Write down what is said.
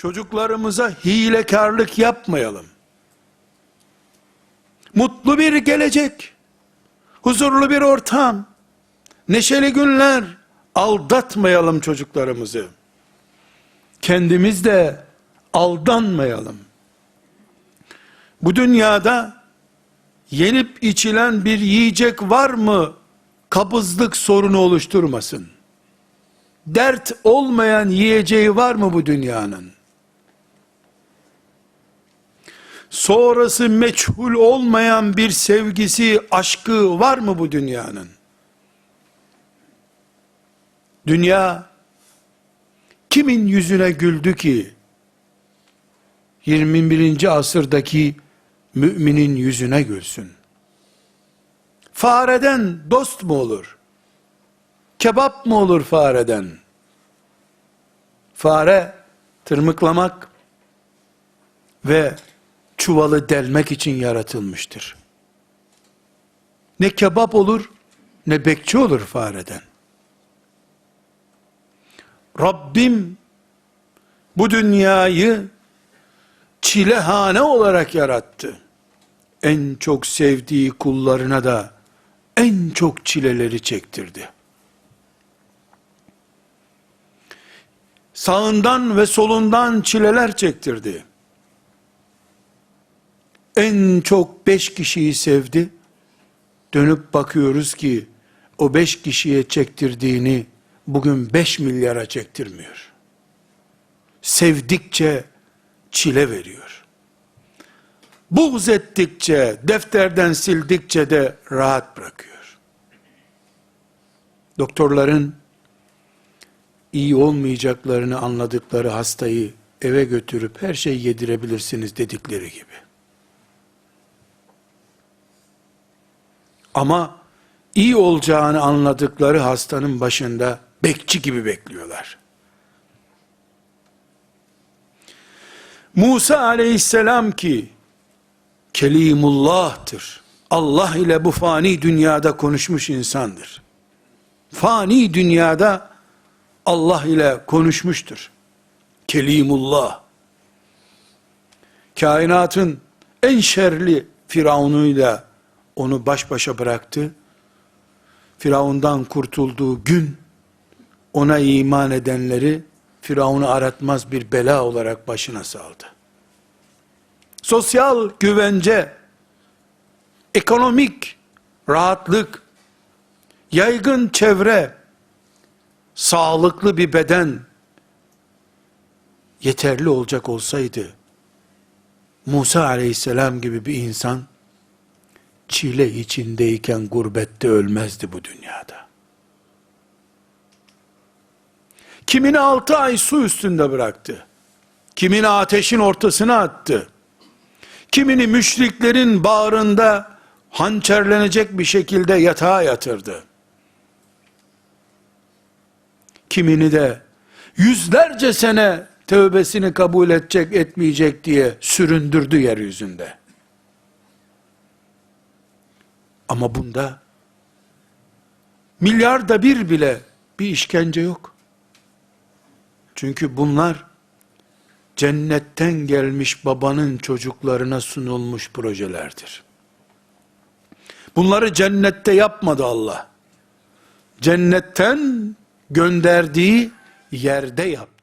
Çocuklarımıza hilekarlık yapmayalım. Mutlu bir gelecek, huzurlu bir ortam, neşeli günler aldatmayalım çocuklarımızı. Kendimiz de aldanmayalım. Bu dünyada yenip içilen bir yiyecek var mı kabızlık sorunu oluşturmasın. Dert olmayan yiyeceği var mı bu dünyanın? Sonrası meçhul olmayan bir sevgisi, aşkı var mı bu dünyanın? Dünya kimin yüzüne güldü ki 21. asırdaki müminin yüzüne gülsün? Fareden dost mu olur? Kebap mı olur fareden? Fare tırmıklamak ve çuvalı delmek için yaratılmıştır. Ne kebap olur ne bekçi olur fareden. Rabbim bu dünyayı çilehane olarak yarattı. En çok sevdiği kullarına da en çok çileleri çektirdi. Sağından ve solundan çileler çektirdi. En çok beş kişiyi sevdi. Dönüp bakıyoruz ki o beş kişiye çektirdiğini bugün beş milyara çektirmiyor. Sevdikçe çile veriyor. Buğz ettikçe, defterden sildikçe de rahat bırakıyor. Doktorların iyi olmayacaklarını anladıkları hastayı eve götürüp her şeyi yedirebilirsiniz dedikleri gibi. Ama iyi olacağını anladıkları hastanın başında bekçi gibi bekliyorlar. Musa aleyhisselam ki Kelimullah'tır. Allah ile bu fani dünyada konuşmuş insandır. Fani dünyada Allah ile konuşmuştur. Kelimullah. Kainatın en şerli firavunuyla onu baş başa bıraktı. Firavundan kurtulduğu gün ona iman edenleri Firavun'u aratmaz bir bela olarak başına saldı. Sosyal güvence, ekonomik rahatlık, yaygın çevre, sağlıklı bir beden yeterli olacak olsaydı Musa aleyhisselam gibi bir insan çile içindeyken gurbette ölmezdi bu dünyada. Kimini altı ay su üstünde bıraktı. Kimini ateşin ortasına attı. Kimini müşriklerin bağrında hançerlenecek bir şekilde yatağa yatırdı. Kimini de yüzlerce sene tövbesini kabul edecek etmeyecek diye süründürdü yeryüzünde. Ama bunda milyarda bir bile bir işkence yok. Çünkü bunlar cennetten gelmiş babanın çocuklarına sunulmuş projelerdir. Bunları cennette yapmadı Allah. Cennetten gönderdiği yerde yaptı.